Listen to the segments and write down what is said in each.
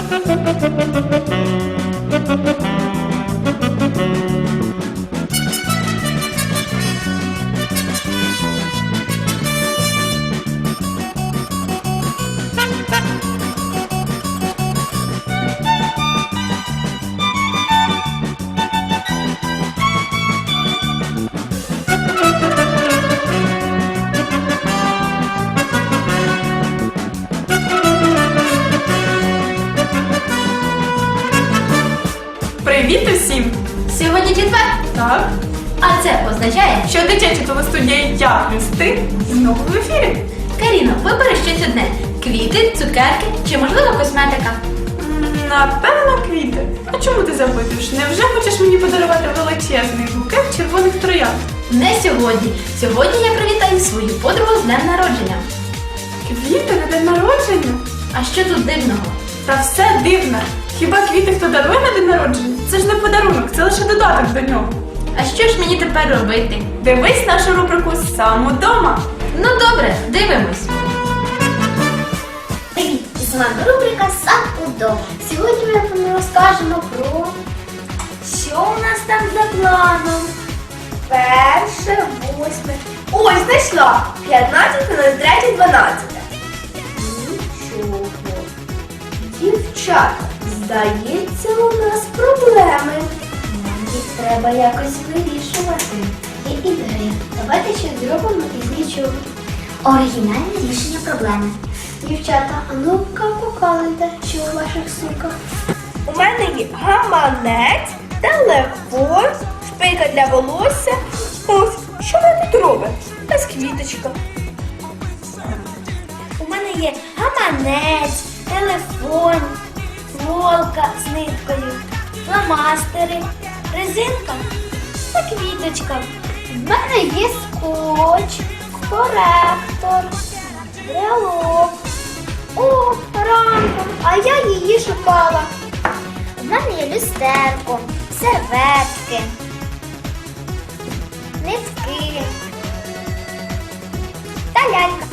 Привіт Так, а це означає, що дитяча телестудія Я плюс ти знову в ефірі. Каріно, вибери щось одне: квіти, цукерки чи можливо косметика. Напевно, квіти. А чому ти запитуєш? Невже хочеш мені подарувати величезний букет червоних троянд? Не сьогодні. Сьогодні я привітаю свою подругу з днем народження. Квіти на день народження? А що тут дивного? Та все дивно. Хіба квіти хто дарує на день народження? Це ж не подарунок, це лише додаток до нього. А що ж мені тепер робити? Дивись нашу рубрику сам удома. Ну добре, дивимось. Привіт! З вами рубрика Сам удома. Сьогодні ми вам розкажемо про що у нас там за планом. Перше, восьме. Ой, знайшла! 15 на 3, 12. Нічого. Дівчата, здається, у треба якось вирішувати. Є ідея. Давайте щось зробимо із нічого. Оригінальне рішення проблеми. Дівчата, а ну-ка показуйте, що у ваших сумках. У мене є гаманець, телефон, шпилька для волосся. Ось, що ви тут робите? Ось квіточка. У мене є гаманець, телефон, волка з ниткою, фломастери, резинка та квіточка. В мене є скотч, коректор, брелок. О, рамка, а я її шукала. У мене є люстерко, серветки, нитки та лялька.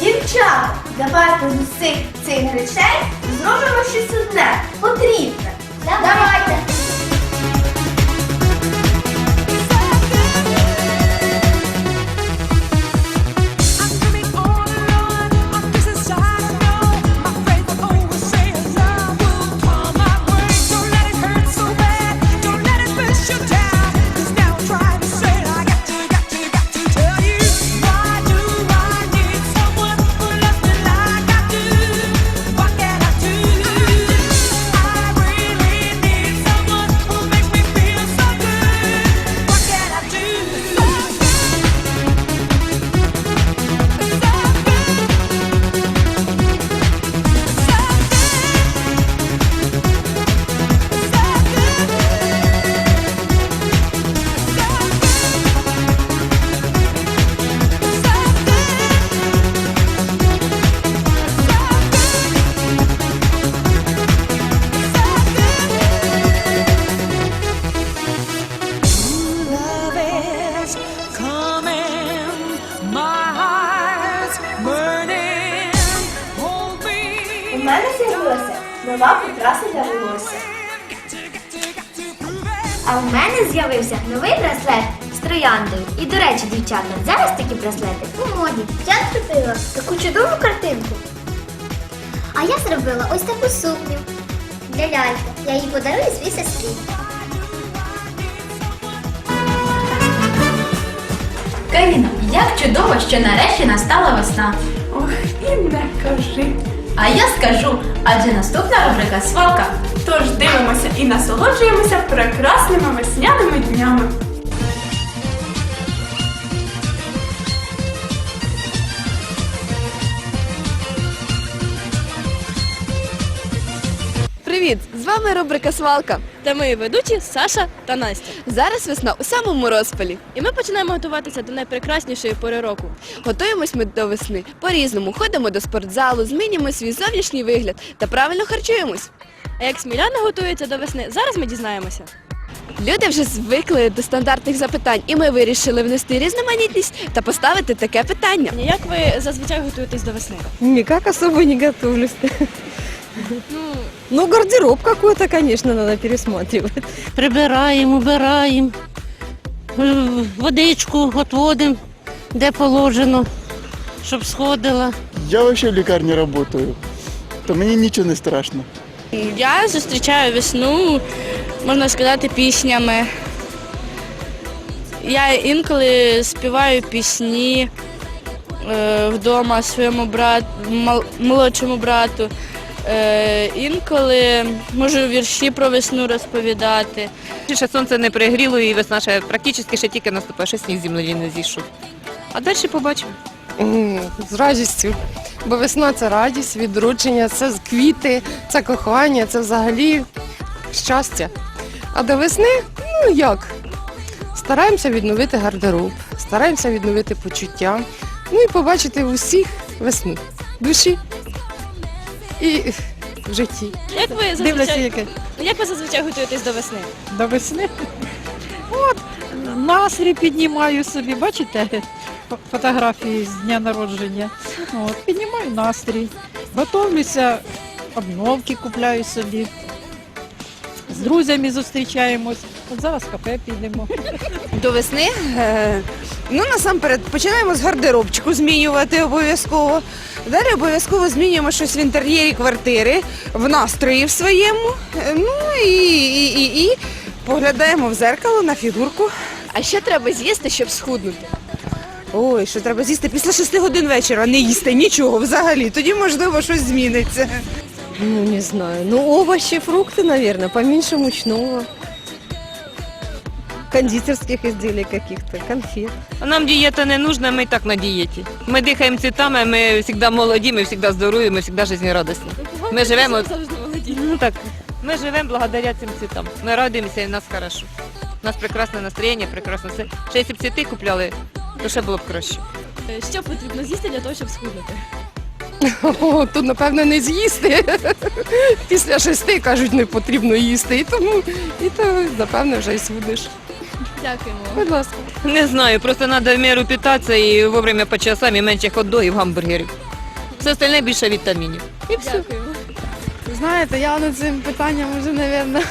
Дівчата, давайте з усіх цих речей зробимо щось одне. Потрібне. Давайте. Нова прикраса для волосся. А у мене з'явився новий браслет з трояндою. І до речі, дівчата, зараз такі браслети у моді. Я зробила таку чудову картинку. А я зробила ось таку сукню для ляльки. Я її подарую своїй сестрі. Каріно, як чудово, що нарешті настала весна. Ох, і не кажи. А я скажу, адже наступна рубрика свалка. Тож дивимося і насолоджуємося прекрасними весняними днями. З вами рубрика Свалка. Та ми ведучі Саша та Настя. Зараз весна у самому розпалі. І ми починаємо готуватися до найпрекраснішої пори року. Готуємось ми до весни. По-різному ходимо до спортзалу, змінюємо свій зовнішній вигляд та правильно харчуємось. А як сміляни готуються до весни, зараз ми дізнаємося. Люди вже звикли до стандартних запитань, і ми вирішили внести різноманітність та поставити таке питання. Як ви зазвичай готуєтесь до весни? Никак особо не готовлюсь. Ну, гардероб какой-то, конечно, надо пересматривать. прибираємо, убираємо, е, водичку відводимо, де положено, щоб сходила. Я вообще в лікарні работаю, то мені нічого не страшно. Я зустрічаю весну, можна сказати, піснями. Я інколи співаю пісні е, вдома своєму брату, молодшому брату. Е, інколи можу вірші про весну розповідати. Ще сонце не пригріло і весна ще практично ще тільки наступає, ще сніг землі не зійшов. А далі побачимо. З радістю. Бо весна це радість, відродження, це квіти, це кохання, це взагалі щастя. А до весни, ну як? Стараємося відновити гардероб, стараємося відновити почуття, ну і побачити в усіх весну, душі і в житті. Як ви зазвичай, як ви зазвичай готуєтесь до весни? до весни. От, настрій піднімаю собі, бачите, фотографії з дня народження. От, піднімаю настрій, готовлюся, обновки купляю собі. З друзями зустрічаємось. От зараз в кафе підемо. До весни, е, ну насамперед, починаємо з гардеробчику змінювати обов'язково. Далі обов'язково змінюємо щось в інтер'єрі квартири, в настрої в своєму. Е, Ну і, і, і, і поглядаємо в зеркало на фігурку. А що треба з'їсти, щоб схуднути? Ой, що треба з'їсти після шести годин вечора, не їсти нічого взагалі. Тоді можливо щось зміниться. Ну, не знаю. Ну, овощи, фрукты, наверное, поменьше мучного. Кондитерских изделий каких-то, конфет. Нам дієта не нужна, ми і так на дієті. Ми дихаємо цвітами, ми завжди молоді, ми завжди здорові, ми завжди життєрадісні. Ми живемо, ну так, ми живемо благодаря цим цвітам. Ми радуємося і в нас хорошо. У нас прекрасне настроєння, прекрасне все. Ще якщо б цвіти купляли, то ще було б краще. Що потрібно з'їсти для того, щоб схуднути? О, то, напевно, не з'їсти. Після шести, кажуть, не потрібно їсти. І тому, і то, напевно, вже й судиш. Дякуємо. Будь ласка. Не знаю, просто треба в міру питатися і вовремя по часам і менше хот-догів, гамбургерів. Все остальне більше вітамінів. І Дякуємо. Знаєте, я над цим питанням вже, мабуть,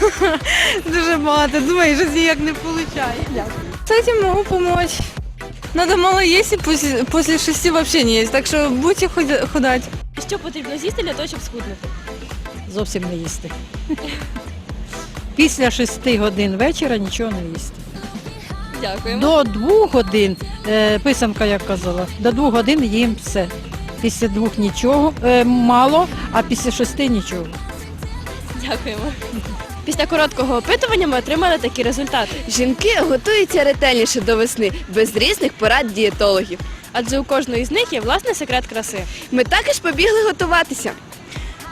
дуже багато думаю, що ніяк не виходить. С этим могу помочь. Надо мало есть и после, после шести вообще не есть, так что будьте худ- Що потрібно з'їсти для того, щоб схуднути? Зовсім не їсти. Після шести годин вечора нічого не їсти. Дякуємо. До двох годин, е, писанка як казала, до двох годин їм все. Після двох нічого е, мало, а після шести нічого. Дякуємо. Після короткого опитування ми отримали такі результати. Жінки готуються ретельніше до весни, без різних порад дієтологів. Адже у кожної з них є власний секрет краси. Ми також побігли готуватися.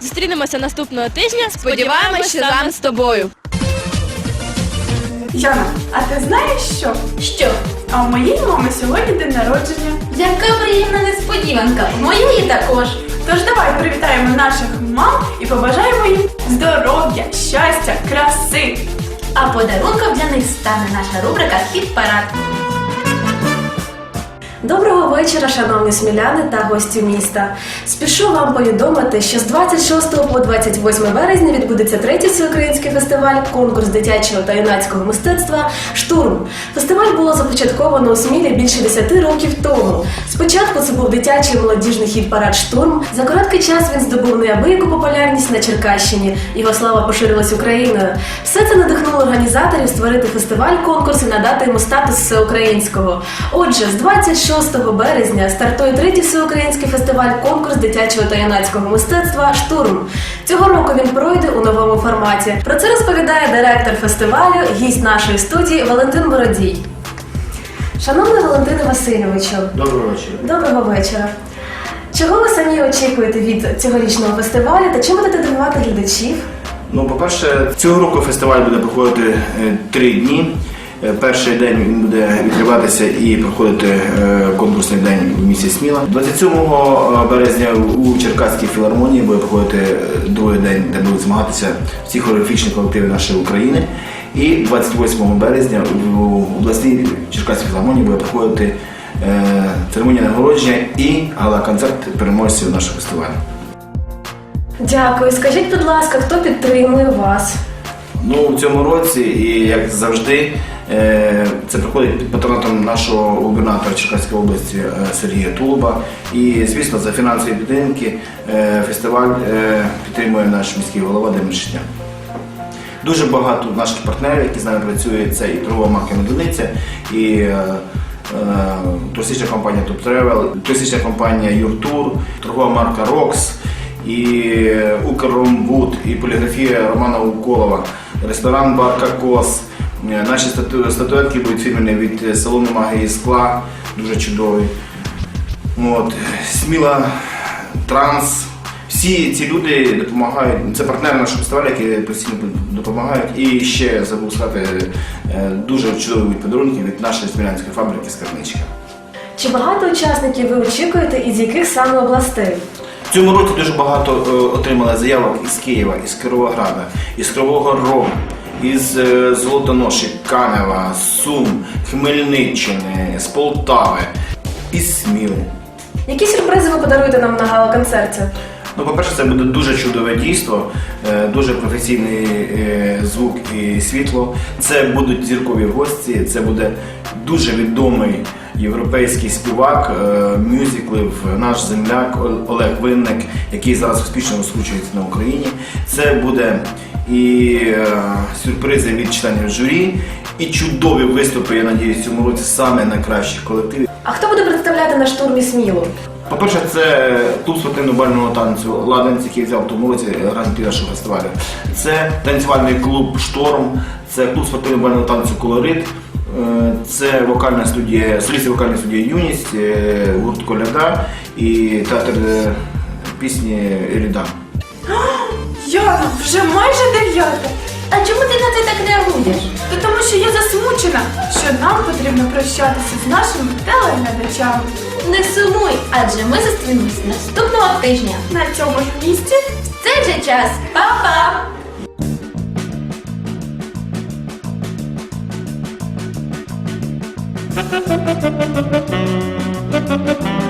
Зустрінемося наступного тижня. Сподіваємось, що саме з тобою. Яна, а ти знаєш що? Що? А у моєї мами сьогодні день народження. Яка приємна несподіванка. Моєї також. Тож давай привітаємо наших мам і побажаємо їм здоров'я, щастя, краси. А подарунком для них стане наша рубрика Хіт парад. Доброго вечора, шановні сміляни та гості міста. Спішу вам повідомити, що з 26 по 28 березня відбудеться третій всеукраїнський фестиваль конкурс дитячого та юнацького мистецтва Штурм. Фестиваль було започатковано у Смілі більше 10 років тому. Спочатку це був дитячий молодіжний хіт парад Штурм. За короткий час він здобув неабияку популярність на Черкащині. Його слава поширилась Україною. Все це надихнуло організаторів створити фестиваль конкурс і надати йому статус всеукраїнського. Отже, з 26 березня стартує третій всеукраїнський фестиваль конкурс дитячого та юнацького мистецтва Штурм. Цього року він пройде у новому форматі. Про це розповідає директор фестивалю, гість нашої студії Валентин Бородій. Шановний Валентине Васильовичу, Доброго вечора. доброго вечора. Чого ви самі очікуєте від цьогорічного фестивалю та чим будете дивувати глядачів? Ну, по-перше, цього року фестиваль буде проходити е, три дні. Е, Перший день він буде відкриватися і проходити е, конкурсний день в місті Сміла. 27 березня у Черкаській філармонії буде проходити е, другий день, де будуть змагатися всі хореографічні колективи нашої України. І 28 березня в обласній Черкаській філармонії буде проходити е, церемонія нагородження і гала-концерт переможців нашого фестивалю. Дякую. Скажіть, будь ласка, хто підтримує вас? Ну, в цьому році, і як завжди, е, це проходить під патронатом нашого губернатора Черкаської області е, Сергія Тулуба. І, звісно, за фінансові підтримки е, фестиваль підтримує наш міський голова Демир. Дуже багато наших партнерів, які з нами працюють, це і торгова марка Медуниця, і туристична компанія Top Travel, туристична компанія Юртур, торгова марка Rox, і Укрромбуд, і поліграфія Романа Уколова, ресторан Бар Кокос. Е, Наші стату- статуетки будуть фірмені від е, салону магії скла, дуже чудові. От, Сміла Транс. Всі ці люди допомагають. Це партнери нашого фестивалю, які постійно допомагають. І ще забув сказати е, дуже чудові подарунки від нашої смілянської фабрики Скарничка. Чи багато учасників ви очікуєте і з яких саме областей? В цьому році дуже багато е, отримали заявок із Києва, із Кировограда, із Кривого Рогу, із е, Золотоноші, Канева, Сум, Хмельниччини, з Полтави, із Сміли. Які сюрпризи ви подаруєте нам на гала-концерті? Ну, по-перше, це буде дуже чудове дійство, е, дуже професійний звук і світло. Це будуть зіркові гості, це буде дуже відомий європейський співак е, мюзиклів, наш земляк Олег Винник, який зараз успішно розкручується на Україні. Це буде і е, сюрпризи від членів журі, і чудові виступи, я надіюсь, цьому році саме найкращих колективів. А хто буде представляти на штурмі Смілу? По-перше, це клуб спортивно-бального танцю Ладенець, який взяв в тому році гран-прі нашого фестивалю. Це танцювальний клуб Шторм, це клуб спортивно-бального танцю Колорит, це вокальна студія, солістська вокальна студія Юність, е, гурт Коляда і театр е, пісні Еріда. Яна, вже майже дев'ята. А чому ти на це так реагуєш? Та тому що я засмучена, що нам потрібно прощатися з нашими телеглядачами. Не сумуй, адже ми зустрінемось наступного тижня. На цьому ж місці В цей же час. Па-па! Thank you.